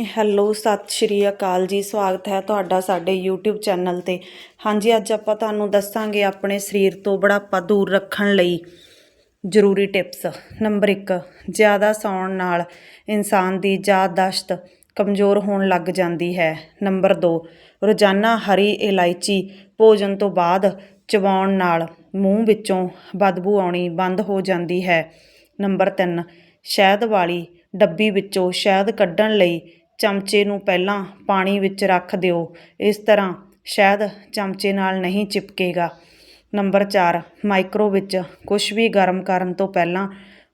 Hello, ਸਤਿ ਸ਼੍ਰੀ ਅਕਾਲ ਜੀ, ਸਵਾਗਤ ਹੈ ਤੁਹਾਡਾ ਸਾਡੇ YouTube ਚੈਨਲ ਤੇ। ਹਾਂਜੀ, ਅੱਜ ਆਪਾਂ ਤੁਹਾਨੂੰ ਦੱਸਾਂਗੇ ਆਪਣੇ ਸਰੀਰ ਤੋਂ ਬੁਢਾਪਾ ਦੂਰ ਰੱਖਣ ਲਈ ਜ਼ਰੂਰੀ ਟਿਪਸ। ਨੰਬਰ 1 ਜ਼ਿਆਦਾ ਸੌਣ ਨਾਲ ਇਨਸਾਨ ਦੀ ਯਾਦਦਾਸ਼ਤ ਕਮਜ਼ੋਰ ਹੋਣ ਲੱਗ ਜਾਂਦੀ ਹੈ। ਨੰਬਰ 2 ਰੋਜ਼ਾਨਾ ਹਰੀ ਇਲਾਇਚੀ ਭੋਜਨ ਤੋਂ ਬਾਅਦ ਚਬਾਉਣ ਨਾਲ ਮੂੰਹ ਵਿੱਚੋਂ ਬਦਬੂ ਆਉਣੀ ਬੰਦ ਹੋ ਜਾਂਦੀ ਹੈ। ਨੰਬਰ 3 ਸ਼ਹਿਦ ਵਾਲੀ ਡੱਬੀ ਵਿੱਚੋਂ ਸ਼ਹਿਦ ਕੱਢਣ ਲਈ ਚਮਚੇ ਨੂੰ ਪਹਿਲਾਂ ਪਾਣੀ ਵਿੱਚ ਰੱਖ ਦਿਓ। ਇਸ ਤਰ੍ਹਾਂ ਸ਼ਾਇਦ ਚਮਚੇ ਨਾਲ ਨਹੀਂ ਚਿਪਕੇਗਾ। ਨੰਬਰ 4 ਮਾਈਕਰੋ ਵਿੱਚ ਕੁਝ ਵੀ ਗਰਮ ਕਰਨ ਤੋਂ ਪਹਿਲਾਂ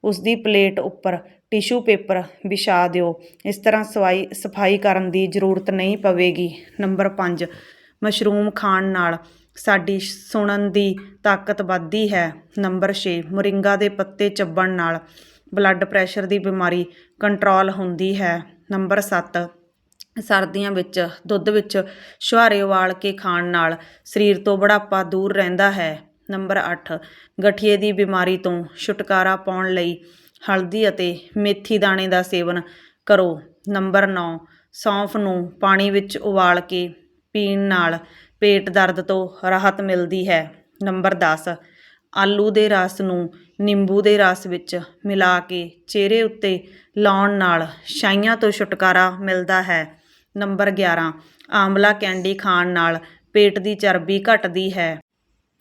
ਉਸ ਦੀ ਪਲੇਟ ਉੱਪਰ ਟਿਸ਼ੂ ਪੇਪਰ ਵਿਛਾ ਦਿਓ। ਇਸ ਤਰ੍ਹਾਂ ਸਵਾਈ, ਸਫ਼ਾਈ ਕਰਨ ਦੀ ਜ਼ਰੂਰਤ ਨਹੀਂ ਪਵੇਗੀ। ਨੰਬਰ 5 ਮਸ਼ਰੂਮ ਖਾਣ ਨਾਲ ਸਾਡੀ ਸੁਣਨ ਦੀ ਤਾਕਤ ਵੱਧਦੀ ਹੈ। ਨੰਬਰ 6 ਮੁਰਿੰਗਾ ਦੇ ਪੱਤੇ ਚੱਬਣ ਨਾਲ ਬਲੱਡ ਪ੍ਰੈਸ਼ਰ ਦੀ ਬਿਮਾਰੀ ਕੰਟਰੋਲ ਹੁੰਦੀ ਹੈ। ਨੰਬਰ 7 ਸਰਦੀਆਂ ਵਿੱਚ, ਦੁੱਧ ਵਿੱਚ ਛੁਹਾਰੇ ਉਬਾਲ ਕੇ ਖਾਣ ਨਾਲ ਸਰੀਰ ਤੋਂ ਬੁਢਾਪਾ ਦੂਰ ਰਹਿੰਦਾ ਹੈ। ਨੰਬਰ 8 ਗਠੀਏ ਦੀ ਬਿਮਾਰੀ ਤੋਂ ਛੁਟਕਾਰਾ ਪਾਉਣ ਲਈ ਹਲਦੀ ਅਤੇ ਮੇਥੀ ਦਾਣੇ ਦਾ ਸੇਵਨ ਕਰੋ। ਨੰਬਰ 9 ਸੌਂਫ ਨੂੰ ਪਾਣੀ ਵਿੱਚ ਉਬਾਲ ਕੇ ਪੀਣ ਨਾਲ ਪੇਟ ਦਰਦ ਤੋਂ ਰਾਹਤ ਮਿਲਦੀ ਹੈ। ਨੰਬਰ 10 ਆਲੂ ਦੇ ਰਸ ਨੂੰ ਨਿੰਬੂ ਦੇ ਰਸ ਵਿੱਚ ਮਿਲਾ ਕੇ ਚਿਹਰੇ ਉੱਤੇ ਲਾਉਣ ਨਾਲ ਛਾਈਆਂ ਤੋਂ ਛੁਟਕਾਰਾ ਮਿਲਦਾ ਹੈ। ਨੰਬਰ 11 ਆਮਲਾ ਕੈਂਡੀ ਖਾਣ ਨਾਲ ਪੇਟ ਦੀ ਚਰਬੀ ਘਟਦੀ ਹੈ।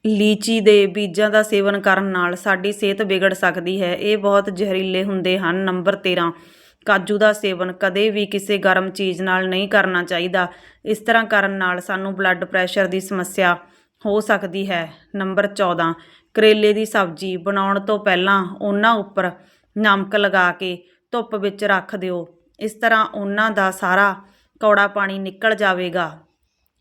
ਲੀਚੀ ਦੇ ਬੀਜਾਂ ਦਾ ਸੇਵਨ ਕਰਨ ਨਾਲ ਸਾਡੀ ਸਿਹਤ ਵਿਗੜ ਸਕਦੀ ਹੈ। ਇਹ ਬਹੁਤ ਜ਼ਹਿਰੀਲੇ ਹੁੰਦੇ ਹਨ। ਨੰਬਰ 13 ਕਾਜੂ ਦਾ ਸੇਵਨ ਕਦੇ ਵੀ ਕਿਸੇ ਗਰਮ ਚੀਜ਼ ਨਾਲ ਨਹੀਂ ਕਰਨਾ ਚਾਹੀਦਾ। ਇਸ ਤਰ੍ਹਾਂ ਕਰਨ ਨਾਲ ਸਾਨੂੰ ਬਲੱਡ ਪ੍ਰੈਸ਼ਰ ਦੀ ਸਮੱਸਿਆ ਹੋ ਸਕਦੀ ਹੈ। ਨੰਬਰ 14 ਕਰੇਲੇ ਦੀ ਸਬਜ਼ੀ ਬਣਾਉਣ ਤੋਂ ਪਹਿਲਾਂ ਉਹਨਾਂ ਉੱਪਰ ਨਮਕ ਲਗਾ ਕੇ ਧੁੱਪ ਵਿੱਚ ਰੱਖ ਦਿਓ। ਇਸ ਤਰ੍ਹਾਂ ਉਹਨਾਂ ਦਾ ਸਾਰਾ ਕੌੜਾ ਪਾਣੀ ਨਿਕਲ ਜਾਵੇਗਾ।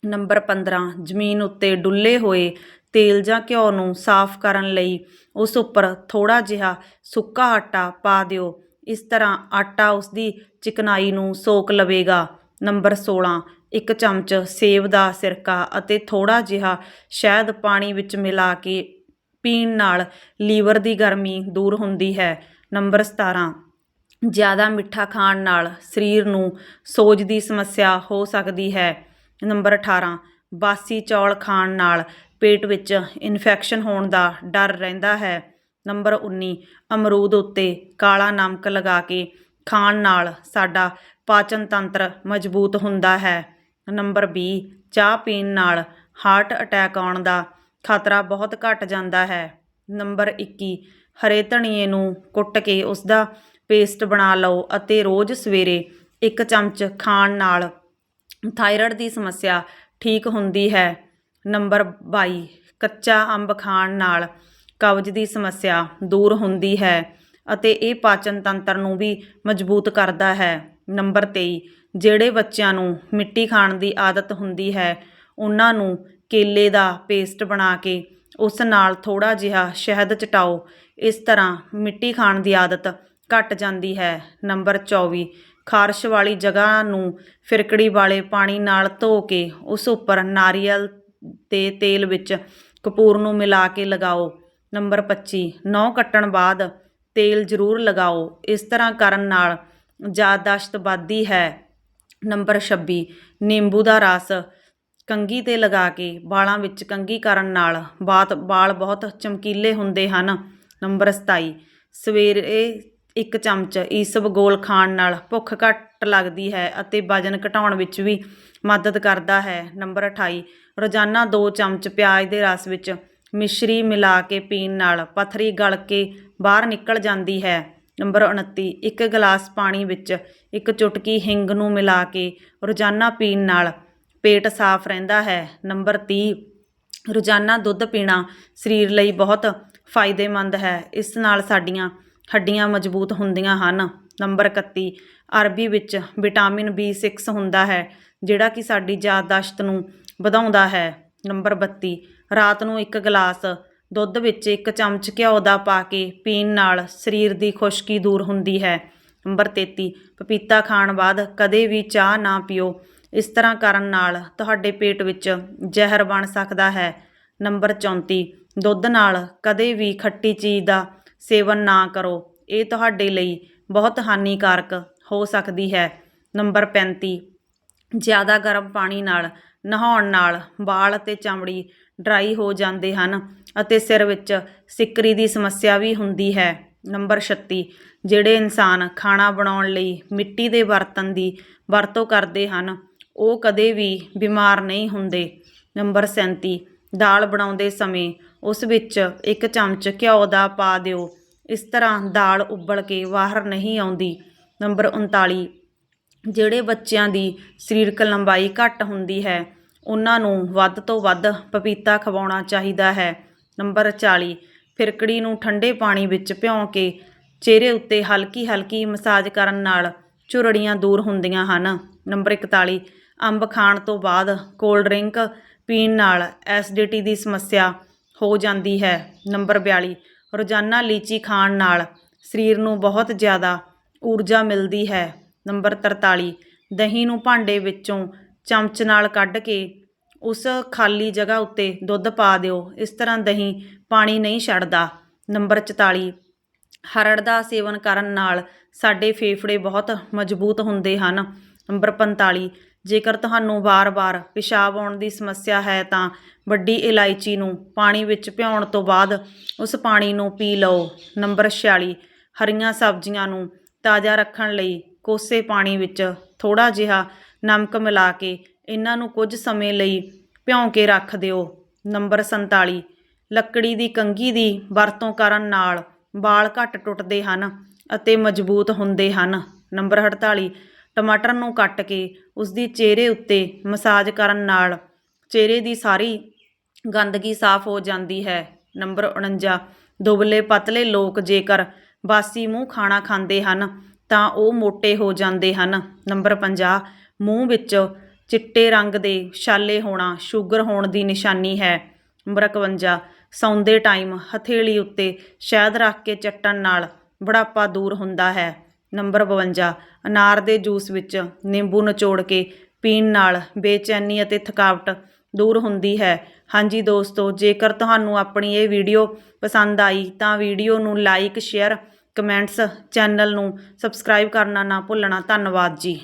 ਨੰਬਰ 15 ਜ਼ਮੀਨ ਉੱਤੇ ਡੁੱਲੇ ਹੋਏ ਤੇਲ ਜਾਂ ਘਿਓ ਨੂੰ ਸਾਫ਼ ਕਰਨ ਲਈ ਉਸ ਉੱਪਰ ਥੋੜਾ ਜਿਹਾ ਸੁੱਕਾ ਆਟਾ ਪਾ ਦਿਓ। ਇਸ ਤਰ੍ਹਾਂ ਆਟਾ ਉਸ ਦੀ ਚਿਕਨਾਈ ਨੂੰ ਸੋਕ ਲਵੇਗਾ। ਨੰਬਰ 16 ਇੱਕ ਚਮਚ ਸੇਬ ਦਾ ਸਿਰਕਾ ਅਤੇ ਥੋੜਾ ਜਿਹਾ ਸ਼ਹਿਦ ਪਾਣੀ ਵਿੱਚ ਮਿਲਾ ਕੇ ਪੀਣ ਨਾਲ ਲੀਵਰ ਦੀ ਗਰਮੀ ਦੂਰ ਹੁੰਦੀ ਹੈ। ਨੰਬਰ 17 ਜ਼ਿਆਦਾ ਮਿੱਠਾ ਖਾਣ ਨਾਲ ਸਰੀਰ ਨੂੰ ਸੋਜ ਦੀ ਸਮੱਸਿਆ ਹੋ ਸਕਦੀ ਹੈ। ਨੰਬਰ 18 ਬਾਸੀ ਚੌਲ ਖਾਣ ਨਾਲ ਪੇਟ ਵਿੱਚ ਇਨਫੈਕਸ਼ਨ ਹੋਣ ਦਾ ਡਰ ਰਹਿੰਦਾ ਹੈ। ਨੰਬਰ 19 ਅਮਰੂਦ ਉੱਤੇ ਕਾਲਾ ਨਮਕ ਲਗਾ ਕੇ ਖਾਣ ਨਾਲ ਸਾਡਾ ਪਾਚਨ ਤੰਤਰ ਮਜ਼ਬੂਤ ਹੁੰਦਾ ਹੈ। ਨੰਬਰ ਵੀਹ ਚਾਹ ਪੀਣ ਨਾਲ ਹਾਰਟ ਅਟੈਕ ਆਉਣ ਦਾ ਖਤਰਾ ਬਹੁਤ ਘੱਟ ਜਾਂਦਾ ਹੈ। ਨੰਬਰ 21 ਹਰੇ ਧਨੀਏ ਨੂੰ ਕੁੱਟ ਕੇ ਉਸ ਦਾ ਪੇਸਟ ਬਣਾ ਲਓ ਅਤੇ ਰੋਜ਼ ਸਵੇਰੇ ਇੱਕ ਚਮਚ ਖਾਣ ਨਾਲ ਥਾਇਰਾਇਡ ਦੀ ਸਮੱਸਿਆ ਠੀਕ ਹੁੰਦੀ ਹੈ। ਨੰਬਰ 22 ਕੱਚਾ ਅੰਬ ਖਾਣ ਨਾਲ ਕਬਜ਼ ਦੀ ਸਮੱਸਿਆ ਦੂਰ ਹੁੰਦੀ ਹੈ ਅਤੇ ਇਹ ਪਾਚਨ ਤੰਤਰ ਨੂੰ ਵੀ ਮਜ਼ਬੂਤ ਕਰਦਾ ਹੈ। ਨੰਬਰ 23 ਜਿਹੜੇ ਬੱਚਿਆਂ ਨੂੰ ਮਿੱਟੀ ਖਾਣ ਦੀ ਆਦਤ ਹੁੰਦੀ ਹੈ, ਉਹਨਾਂ ਨੂੰ ਕੇਲੇ ਦਾ ਪੇਸਟ ਬਣਾ ਕੇ ਉਸ ਨਾਲ ਥੋੜਾ ਜਿਹਾ ਸ਼ਹਿਦ ਚਟਾਓ। ਇਸ ਤਰ੍ਹਾਂ ਮਿੱਟੀ ਖਾਣ ਦੀ ਆਦਤ ਘਟ ਜਾਂਦੀ ਹੈ। ਨੰਬਰ 24 ਖਾਰਸ਼ ਵਾਲੀ ਜਗ੍ਹਾ ਨੂੰ ਫਿਰਕੜੀ ਵਾਲੇ ਪਾਣੀ ਨਾਲ ਧੋ ਕੇ ਉਸ ਉੱਪਰ ਨਾਰੀਅਲ ਤੇ ਤੇਲ ਵਿੱਚ ਕਪੂਰ ਨੂੰ ਮਿਲਾ ਕੇ ਲਗਾਓ। ਨੰਬਰ 25 ਨਹੁੰ ਕੱਟਣ ਬਾਅਦ ਤੇਲ ਜ਼ਰੂਰ ਲਗਾਓ। ਇਸ ਤਰ੍ਹਾਂ ਕਰਨ ਨਾਲ ਯਾਦਦਾਸ਼ਤ ਵੱਧਦੀ ਹੈ। ਨੰਬਰ 26 ਨਿੰਬੂ ਦਾ ਰਸ। ਕੰਘੀ ਤੇ ਲਗਾ ਕੇ ਵਾਲਾਂ ਵਿੱਚ ਕੰਘੀ ਕਰਨ ਨਾਲ ਬਾਤ, ਵਾਲ ਬਹੁਤ ਚਮਕੀਲੇ ਹੁੰਦੇ ਹਨ। ਨੰਬਰ 27 ਸਵੇਰੇ ਇੱਕ ਚਮਚ ਈਸਬਗੋਲ ਖਾਣ ਨਾਲ ਭੁੱਖ ਘੱਟ ਲੱਗਦੀ ਹੈ ਅਤੇ ਵਜ਼ਨ ਘਟਾਉਣ ਵਿੱਚ ਵੀ ਮਦਦ ਕਰਦਾ ਹੈ। ਨੰਬਰ 28 ਰੋਜ਼ਾਨਾ 2 ਚਮਚ ਪਿਆਜ਼ ਦੇ ਰਸ ਵਿੱਚ ਮਿਸ਼ਰੀ ਮਿਲਾ ਕੇ ਪੀਣ ਨਾਲ ਪਥਰੀ ਗਲ ਕੇ ਬਾਹਰ ਨਿਕਲ ਜਾਂਦੀ ਹੈ। ਨੰਬਰ 29 ਇੱਕ ਗਲਾਸ ਪਾਣੀ ਵਿੱਚ ਇੱਕ ਚੁਟਕੀ ਹਿੰਗ ਨੂੰ ਮਿਲਾ ਕੇ ਰੋਜ਼ਾਨਾ ਪੀਣ ਨਾਲ ਪੇਟ ਸਾਫ਼ ਰਹਿੰਦਾ ਹੈ। ਨੰਬਰ 30 ਰੋਜ਼ਾਨਾ ਦੁੱਧ ਪੀਣਾ ਸਰੀਰ ਲਈ ਬਹੁਤ ਫਾਇਦੇਮੰਦ ਹੈ। ਇਸ ਨਾਲ ਸਾਡੀਆਂ ਹੱਡੀਆਂ ਮਜ਼ਬੂਤ ਹੁੰਦੀਆਂ ਹਨ। ਨੰਬਰ 31 ਅਰਬੀ ਵਿੱਚ ਵਿਟਾਮਿਨ B6 ਹੁੰਦਾ ਹੈ, ਜਿਹੜਾ ਕਿ ਸਾਡੀ ਯਾਦਦਾਸ਼ਤ ਨੂੰ ਵਧਾਉਂਦਾ ਹੈ। ਨੰਬਰ 32 ਰਾਤ ਨੂੰ ਇੱਕ ਗਲਾਸ ਦੁੱਧ ਵਿੱਚ ਇੱਕ ਚਮਚ ਘਿਓ ਦਾ ਪਾ ਕੇ ਪੀਣ ਨਾਲ ਸਰੀਰ ਦੀ ਖੁਸ਼ਕੀ ਦੂਰ ਹੁੰਦੀ ਹੈ। ਨੰਬਰ 33 ਪਪੀਤਾ ਖਾਣ ਬਾਅਦ ਕਦੇ ਵੀ ਚਾਹ ਨਾ ਪੀਓ। ਇਸ ਤਰ੍ਹਾਂ ਕਰਨ ਨਾਲ ਤੁਹਾਡੇ ਪੇਟ ਵਿੱਚ ਜ਼ਹਿਰ ਬਣ ਸਕਦਾ ਹੈ। ਨੰਬਰ 34 ਦੁੱਧ ਨਾਲ ਕਦੇ ਵੀ ਖੱਟੀ ਚੀਜ਼ ਦਾ ਸੇਵਨ ਨਾ ਕਰੋ। ਇਹ ਤੁਹਾਡੇ ਲਈ ਬਹੁਤ ਹਾਨੀਕਾਰਕ ਹੋ ਸਕਦੀ ਹੈ। ਨੰਬਰ 35 ਜ਼ਿਆਦਾ ਗਰਮ ਪਾਣੀ ਨਾਲ ਨਹਾਉਣ ਨਾਲ ਵਾਲ ਅਤੇ ਚਮੜੀ ਡਰਾਈ ਹੋ ਜਾਂਦੇ ਹਨ। ਅਤੇ ਸਿਰ ਵਿੱਚ ਸਿੱਕਰੀ ਦੀ ਸਮੱਸਿਆ ਵੀ ਹੁੰਦੀ ਹੈ। ਨੰਬਰ 36 ਜਿਹੜੇ ਇਨਸਾਨ ਖਾਣਾ ਬਣਾਉਣ ਲਈ ਮਿੱਟੀ ਦੇ ਬਰਤਨ ਦੀ ਵਰਤੋਂ ਕਰਦੇ ਹਨ, ਉਹ ਕਦੇ ਵੀ ਬਿਮਾਰ ਨਹੀਂ ਹੁੰਦੇ। ਨੰਬਰ 37 ਦਾਲ ਬਣਾਉਂਦੇ ਸਮੇਂ ਉਸ ਵਿੱਚ ਇੱਕ ਚਮਚ ਘਿਓ ਦਾ ਪਾ ਦਿਓ। ਇਸ ਤਰ੍ਹਾਂ ਦਾਲ ਉਬਲ ਕੇ ਬਾਹਰ ਨਹੀਂ ਆਉਂਦੀ। ਨੰਬਰ 39 ਜਿਹੜੇ ਬੱਚਿਆਂ ਦੀ ਸਰੀਰਕ ਲੰਬਾਈ ਘੱਟ ਹੁੰਦੀ ਹੈ, ਉਹਨਾਂ ਨੂੰ ਵੱਧ ਤੋਂ ਵੱਧ ਪਪੀਤਾ ਖਵਾਉਣਾ ਚਾਹੀਦਾ ਹੈ। ਨੰਬਰ 40 ਫਿਰਕੜੀ ਨੂੰ ਠੰਡੇ ਪਾਣੀ ਵਿੱਚ ਭਿਉਂ ਕੇ ਚਿਹਰੇ ਉੱਤੇ ਹਲਕੀ ਹਲਕੀ ਮਸਾਜ ਕਰਨ ਨਾਲ ਝੁਰੜੀਆਂ ਦੂਰ ਹੁੰਦੀਆਂ ਹਨ। ਨੰਬਰ 41 ਅੰਬ ਖਾਣ ਤੋਂ ਬਾਅਦ ਕੋਲਡ ਡਰਿੰਕ ਪੀਣ ਨਾਲ ਐਸਿਡਿਟੀ ਦੀ ਸਮੱਸਿਆ ਹੋ ਜਾਂਦੀ ਹੈ। ਨੰਬਰ 42 ਰੋਜ਼ਾਨਾ ਲੀਚੀ ਖਾਣ ਨਾਲ ਸਰੀਰ ਨੂੰ ਬਹੁਤ ਜ਼ਿਆਦਾ ਊਰਜਾ ਮਿਲਦੀ ਹੈ। ਨੰਬਰ 43 ਦਹੀਂ ਨੂੰ ਭਾਂਡੇ ਵਿੱਚੋਂ ਚਮਚ ਨਾਲ ਕੱਢ ਕੇ ਉਸ ਖਾਲੀ ਜਗ੍ਹਾ ਉੱਤੇ ਦੁੱਧ ਪਾ ਦਿਓ। ਇਸ ਤਰ੍ਹਾਂ ਦਹੀਂ ਪਾਣੀ ਨਹੀਂ ਛੱਡਦਾ। ਨੰਬਰ 44 ਹਰੜ ਦਾ ਸੇਵਨ ਕਰਨ ਨਾਲ ਸਾਡੇ ਫੇਫੜੇ ਬਹੁਤ ਮਜ਼ਬੂਤ ਹੁੰਦੇ ਹਨ। ਨੰਬਰ 45 ਜੇਕਰ ਤੁਹਾਨੂੰ ਵਾਰ-ਵਾਰ ਪਿਸ਼ਾਬ ਆਉਣ ਦੀ ਸਮੱਸਿਆ ਹੈ ਤਾਂ ਵੱਡੀ ਇਲਾਇਚੀ ਨੂੰ ਪਾਣੀ ਵਿੱਚ ਭਿਉਣ ਤੋਂ ਬਾਅਦ ਉਸ ਪਾਣੀ ਨੂੰ ਪੀ ਲਓ। ਨੰਬਰ 46 ਹਰੀਆਂ ਸਬਜ਼ੀਆਂ ਨੂੰ ਤਾਜ਼ਾ ਰੱਖਣ ਲਈ ਕੋਸੇ ਪਾਣੀ ਵਿੱਚ ਥੋੜਾ ਜਿਹਾ ਨਮਕ ਮਿਲਾ ਕੇ ਇਹਨਾਂ ਨੂੰ ਕੁਝ ਸਮੇਂ ਲਈ ਭਿਉਂ ਕੇ ਰੱਖ ਦਿਓ। ਨੰਬਰ 47 ਲੱਕੜੀ ਦੀ ਕੰਘੀ ਦੀ ਵਰਤੋਂ ਕਰਨ ਨਾਲ ਵਾਲ ਘੱਟ ਟੁੱਟਦੇ ਹਨ ਅਤੇ ਮਜ਼ਬੂਤ ਹੁੰਦੇ ਹਨ। ਨੰਬਰ 48 ਟਮਾਟਰ ਨੂੰ ਕੱਟ ਕੇ ਉਸ ਦੀ ਚਿਹਰੇ ਉੱਤੇ ਮਸਾਜ ਕਰਨ ਨਾਲ ਚਿਹਰੇ ਦੀ ਸਾਰੀ ਗੰਦਗੀ ਸਾਫ਼ ਹੋ ਜਾਂਦੀ ਹੈ। ਨੰਬਰ 49 ਦੁਬਲੇ ਪਤਲੇ ਲੋਕ ਜੇਕਰ ਬਾਸੀ ਮੂੰਹ ਖਾਣਾ ਖਾਂਦੇ ਹਨ ਤਾਂ ਉਹ ਮੋਟੇ ਹੋ ਜਾਂਦੇ ਹਨ। ਨੰਬਰ 50 ਮੂੰਹ ਵਿੱਚ ਚਿੱਟੇ ਰੰਗ ਦੇ ਛਾਲੇ ਹੋਣਾ, ਸ਼ੂਗਰ ਹੋਣ ਦੀ ਨਿਸ਼ਾਨੀ ਹੈ। ਨੰਬਰ 51 ਸੌਂਦੇ ਟਾਈਮ ਹਥੇਲੀ ਉੱਤੇ ਸ਼ਹਿਦ ਰੱਖ ਕੇ ਚੱਟਣ ਨਾਲ ਬੁਢਾਪਾ ਦੂਰ ਹੁੰਦਾ ਹੈ। ਨੰਬਰ 52 ਅਨਾਰ ਦੇ ਜੂਸ ਵਿੱਚ ਨਿੰਬੂ ਨਿਚੋੜ ਕੇ ਪੀਣ ਨਾਲ ਬੇਚੈਨੀ ਅਤੇ ਥਕਾਵਟ ਦੂਰ ਹੁੰਦੀ ਹੈ। ਹਾਂਜੀ ਦੋਸਤੋ, ਜੇਕਰ ਤੁਹਾਨੂੰ ਆਪਣੀ ਇਹ ਵੀਡੀਓ ਪਸੰਦ ਆਈ, ਤਾਂ ਵੀਡੀਓ ਨੂੰ ਲਾਈਕ, ਸ਼ੇਅਰ, ਕਮੈਂਟਸ, ਚੈਨਲ ਨੂੰ ਸਬਸਕ੍ਰਾਈਬ ਕਰਨਾ ਨਾ ਭੁੱਲਣਾ। ਧੰਨਵਾਦ ਜੀ।